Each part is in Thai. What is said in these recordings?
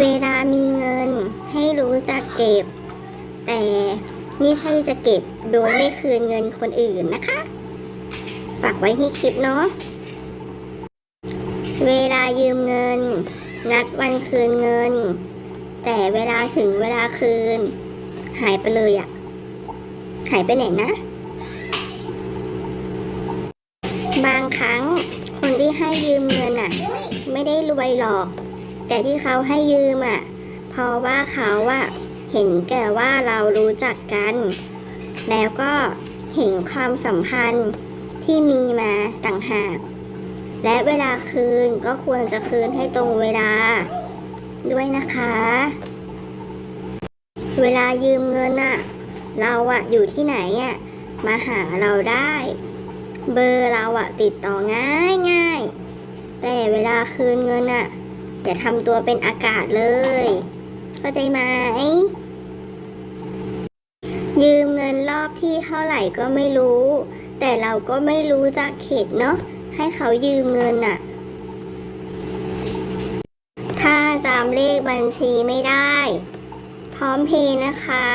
เวลามีเงินให้รู้จักเก็บ แต่ไม่ใช่จะเก็บโดยไม่คืนเงินคนอื่นนะคะ ฝากไว้ให้คิดเนาะเวลายืมเงิน นัดวันคืนเงิน แต่เวลาถึงเวลาคืน หายไปเลยอะหายไปไหนนะ บางครั้งคนที่ให้ยืมเงินอะไม่ได้รวยหรอก แต่ที่เขาให้ยืมอะเพราะว่าเขาอะเห็นแก่ว่าเรารู้จักกัน แล้วก็เห็นความสัมพันธ์ที่มีมาต่างหาก และเวลาคืนก็ควรจะคืนให้ตรงเวลา ด้วยนะคะ เวลายืมเงินอะเราอะอยู่ที่ไหนอะมาหาเราได้ เบอร์เราอะติดต่อง่ายง่ายแต่เวลาคืนเงินอะ อย่าทำตัวเป็นอากาศเลย เข้าใจไหม ยืมเงินรอบที่เท่าไหร่ก็ไม่รู้ แต่เราก็ไม่รู้จักเข็ดเนาะ ให้เขายืมเงินน่ะถ้าจำเลขบัญชีไม่ได้ พร้อมเพย์นะคะ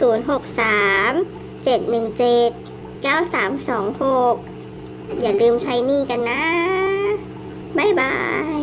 063 717 9326 อย่าลืมใช้นี่กันนะ บ๊ายบาย